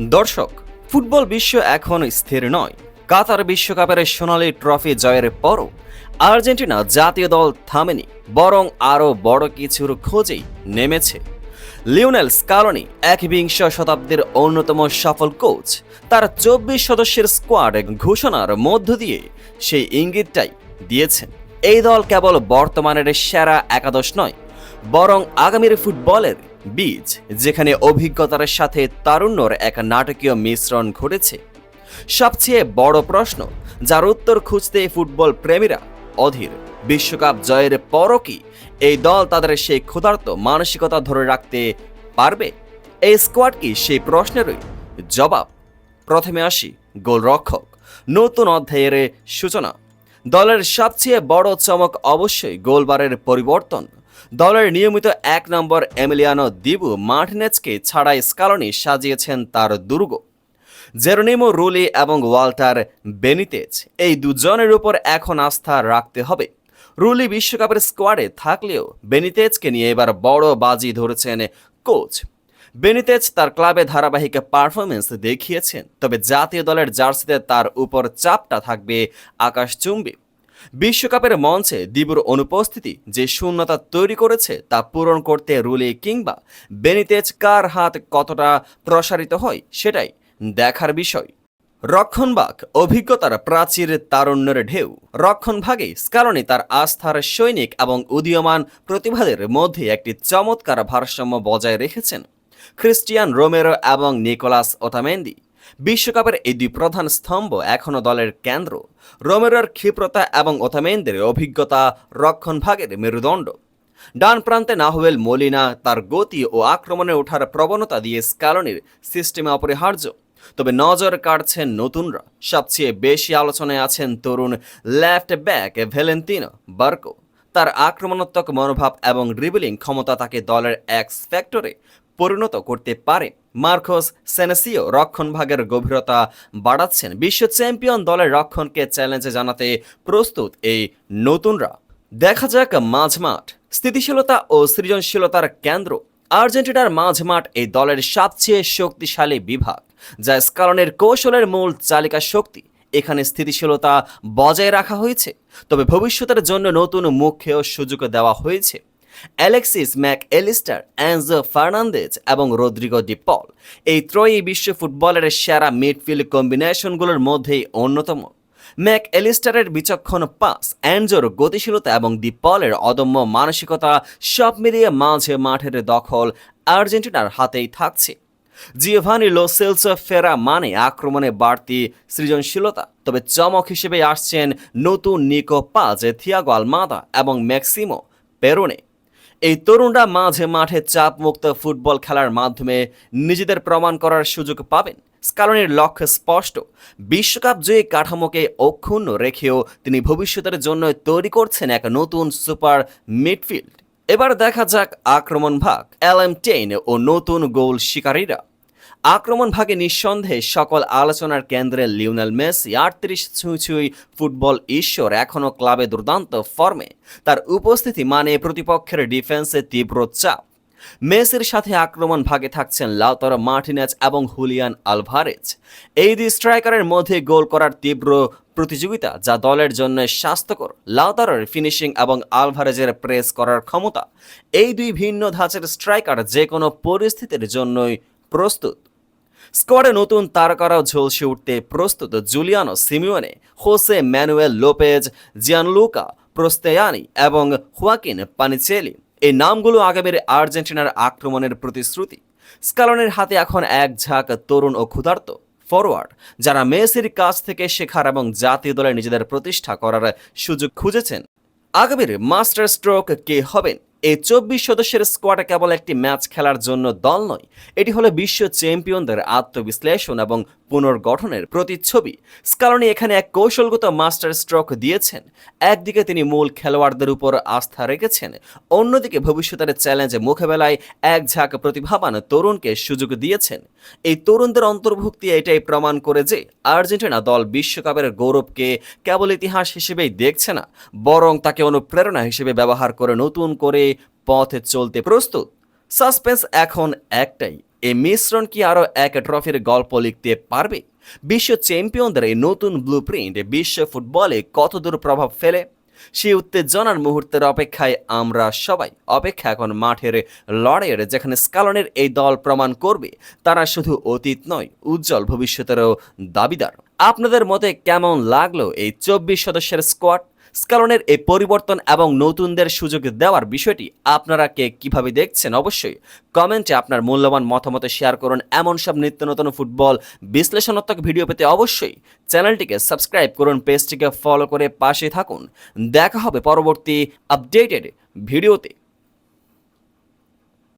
দর্শক, ফুটবল বিশ্ব এখন স্থির নয়। কাতার বিশ্বকাপের সোনালী ট্রফি জয়ের পরও আর্জেন্টিনা জাতীয় দল থামেনি, বরং আরও বড় কিছুর খোঁজেই নেমেছে। লিওনেল স্কালনি একবিংশ শতাব্দীর অন্যতম সফল কোচ। তার চব্বিশ সদস্যের স্কোয়াড ঘোষণার মধ্য দিয়ে সেই ইঙ্গিতটাই দিয়েছেন। এই দল কেবল বর্তমানের সেরা একাদশ নয়, বরং আগামীর ফুটবলের বীজ, যেখানে অভিজ্ঞতার সাথে তারুণ্যর এক নাটকীয় মিশ্রণ ঘটেছে। সবচেয়ে বড় প্রশ্ন, যার উত্তর খুঁজতে ফুটবল প্রেমীরা অধীর। বিশ্বকাপ জয়ের পরও কি এই দল তাদের সেই ক্ষুধার্ত মানসিকতা ধরে রাখতে পারবে? এই স্কোয়াড কি সেই প্রশ্নেরই জবাব। প্রথমে আসি গোলরক্ষক, নতুন অধ্যায়ের সূচনা। দলের সবচেয়ে বড় চমক অবশ্যই গোলবারের পরিবর্তন। দলের নিয়মিত এক নম্বর এমিলিয়ানো দিবু মার্টিনেজকে ছাড়াই স্কালনি সাজিয়েছেন তার দুর্গ। জেরোনিমো রুলি এবং ওয়াল্টার বেনিতেজ, এই দুজনের উপর এখন আস্থা রাখতে হবে। রুলি বিশ্বকাপের স্কোয়াডে থাকলেও বেনিতেজকে নিয়ে এবার বড় বাজি ধরেছেন কোচ। বেনিতেজ তার ক্লাবে ধারাবাহিক পারফরমেন্স দেখিয়েছেন, তবে জাতীয় দলের জার্সিতে তার উপর চাপটা থাকবে আকাশচুম্বী। বিশ্বকাপের মঞ্চে দিবুর অনুপস্থিতি যে শূন্যতা তৈরি করেছে তা পূরণ করতে রুলি কিংবা বেনিতেজ কার হাত কতটা প্রসারিত হয় সেটাই দেখার বিষয়। রক্ষণবাগ অভিজ্ঞতার প্রাচীর তারুণ্যের ঢেউ। রক্ষণভাগে স্কালনি তার আস্থার সৈনিক এবং উদীয়মান প্রতিভাদের মধ্যে একটি চমৎকার ভারসাম্য বজায় রেখেছেন। খ্রিস্টিয়ান রোমেরো এবং নিকোলাস ওটামেন্দি বিশ্বকাপের এই দুই প্রধান স্তম্ভ এখনও দলের কেন্দ্র। রোমেরোর ক্ষিপ্রতা এবং ওথামেন্দের অভিজ্ঞতা রক্ষণভাগের মেরুদণ্ড। ডান প্রান্তে নাহুয়েল মলিনা তার গতি ও আক্রমণে ওঠার প্রবণতা দিয়ে স্কালনির সিস্টেমে অপরিহার্য। তবে নজর কাটছেন নতুনরা। সবচেয়ে বেশি আলোচনায় আছেন তরুণ লেফট ব্যাক ভ্যালেন্তিনো বার্কো। তার আক্রমণাত্মক মনোভাব এবং ড্রিবলিং ক্ষমতা তাকে দলের এক্স ফ্যাক্টরে পরিণত করতে পারে। মার্কোস সেনেসিও রক্ষণভাগের গভীরতা বাড়াচ্ছেন। বিশ্ব চ্যাম্পিয়ন দলের রক্ষণকে চ্যালেঞ্জে জানাতে প্রস্তুত এই নতুনরা। দেখা যাক মাঝমাঠ। স্থিতিশীলতা ও সৃজনশীলতার কেন্দ্র। আর্জেন্টিনার মাঝমাঠ এই দলের সবচেয়ে শক্তিশালী বিভাগ, যা স্কালনের কৌশলের মূল চালিকা শক্তি। এখানে স্থিতিশীলতা বজায় রাখা হয়েছে। তবে ভবিষ্যতের জন্য নতুন মুখেও সুযোগ দেওয়া হয়েছে। Alexis Mac Allister Enzo Fernandez এবং রদ্রিগো ডিপল এই ত্রয়ী বিশ্ব ফুটবলের সেরা মিডফিল্ড কম্বিনেশনগুলোর মধ্যেই অন্যতম। ম্যাক এলিস্টারের বিচক্ষণ পাস অ্যাঞ্জোর গতিশীলতা এবং ডিপলের অদম্য মানসিকতা সব মিলিয়ে মাঝে মাঠের দখল আর্জেন্টিনার হাতেই থাকছে। জিওভানি লো সেলসো ফেরা মানে আক্রমণে বাড়তি সৃজনশীলতা, তবে চমক হিসেবে আসছেন নতুন নিকো পাজ থিয়াগো আলমাদা এবং ম্যাক্সিমো পেরোনে এই তরুণরা মাঝে মাঠে চাপমুক্ত ফুটবল খেলার মাধ্যমে নিজেদের প্রমাণ করার সুযোগ পাবেন। স্কালনের লক্ষ্য স্পষ্ট। বিশ্বকাপ জয়ী কাঠামোকে অক্ষুণ্ণ রেখেও তিনি ভবিষ্যতের জন্য তৈরি করছেন এক নতুন সুপার মিডফিল্ড। এবার দেখা যাক আক্রমণ ভাগ। এলএম টেন ও নতুন গোল শিকারীরা। আক্রমণ ভাগে নিঃসন্দেহে সকল আলোচনার কেন্দ্রে লিওনেল মেসি আটত্রিশ ছুঁই ছুঁই ফুটবল ঈশ্বর এখনও ক্লাবে দুর্দান্ত ফর্মে। তার উপস্থিতি মানে প্রতিপক্ষের ডিফেন্সে তীব্র চাপ। মেসির সাথে আক্রমণ ভাগে থাকছেন লাউতার মার্টিনেজ এবং হুলিয়ান আলভারেজ। এই দুই স্ট্রাইকারের মধ্যে গোল করার তীব্র প্রতিযোগিতা যা দলের জন্য স্বাস্থ্যকর। লাউতারের ফিনিশিং এবং আলভারেজের প্রেস করার ক্ষমতা। এই দুই ভিন্ন ধাঁচের স্ট্রাইকার যে কোনো পরিস্থিতির জন্যই প্রস্তুত। স্কোয়াডে নতুন তারকারাও ঝলসে উঠতে প্রস্তুত Giuliano Simeone, Jose Manuel Lopez, Gianluca Prestianni এবং হুয়াকিন পানিচেলি। এই নামগুলো আগামীর আর্জেন্টিনার আক্রমণের প্রতিশ্রুতি। স্কালনের হাতে এখন এক ঝাঁক তরুণ ও ক্ষুধার্ত ফরওয়ার্ড যারা মেসির কাছ থেকে শেখার এবং জাতীয় দলে নিজেদের প্রতিষ্ঠা করার সুযোগ খুঁজেছেন। আগামীর মাস্টার স্ট্রোক কে হবেন? এই চব্বিশ সদস্যের স্কোয়াড কেবল একটি ম্যাচ খেলার জন্য দল নয়, এটি হলো বিশ্ব চ্যাম্পিয়নদের আত্মবিশ্লেষণ এবং পুনর্গঠনের প্রতিচ্ছবি। স্কালনি এখানে এক কৌশলগত মাস্টার স্ট্রোক দিয়েছেন। একদিকে তিনি মূল খেলোয়াড়দের উপর আস্থা রেখেছেন, অন্যদিকে ভবিষ্যতের চ্যালেঞ্জে মোকাবেলায় এক ঝাঁক প্রতিভাবান তরুণকে সুযোগ দিয়েছেন। এই তরুণদের অন্তর্ভুক্তি এটাই প্রমাণ করে যে আর্জেন্টিনা দল বিশ্বকাপের গৌরবকে কেবল ইতিহাস হিসেবেই দেখছে না, বরং তাকে অনুপ্রেরণা হিসেবে ব্যবহার করে নতুন করে পথে চলতে প্রস্তুত। সাসপেন্স এখন একটাই। এই মিশ্রণ কি আরও এক ট্রফির গল্প লিখতে পারবে? বিশ্ব চ্যাম্পিয়নদের এই নতুন ব্লু প্রিন্ট বিশ্ব ফুটবলে কতদূর প্রভাব ফেলে? সেই উত্তেজনার মুহূর্তের অপেক্ষায় আমরা সবাই। অপেক্ষা এখন মাঠের লড়াইয়ের যেখানে স্কালনের এই দল প্রমাণ করবে, তারা শুধু অতীত নয়, উজ্জ্বল ভবিষ্যতেরও দাবিদার। আপনাদের মতে কেমন লাগল এই চব্বিশ সদস্যের স্কোয়াড স্কালনের এই পরিবর্তন এবং নতুনদের সুযোগ দেওয়ার বিষয়টি আপনারা কে কীভাবে দেখছেন অবশ্যই কমেন্টে আপনার মূল্যবান মতামত শেয়ার করুন। এমন সব নিত্য নতুন ফুটবল বিশ্লেষণাত্মক ভিডিও পেতে অবশ্যই চ্যানেলটিকে সাবস্ক্রাইব করুন, পেজটিকে ফলো করে পাশে থাকুন। দেখা হবে পরবর্তী আপডেটেড ভিডিওতে।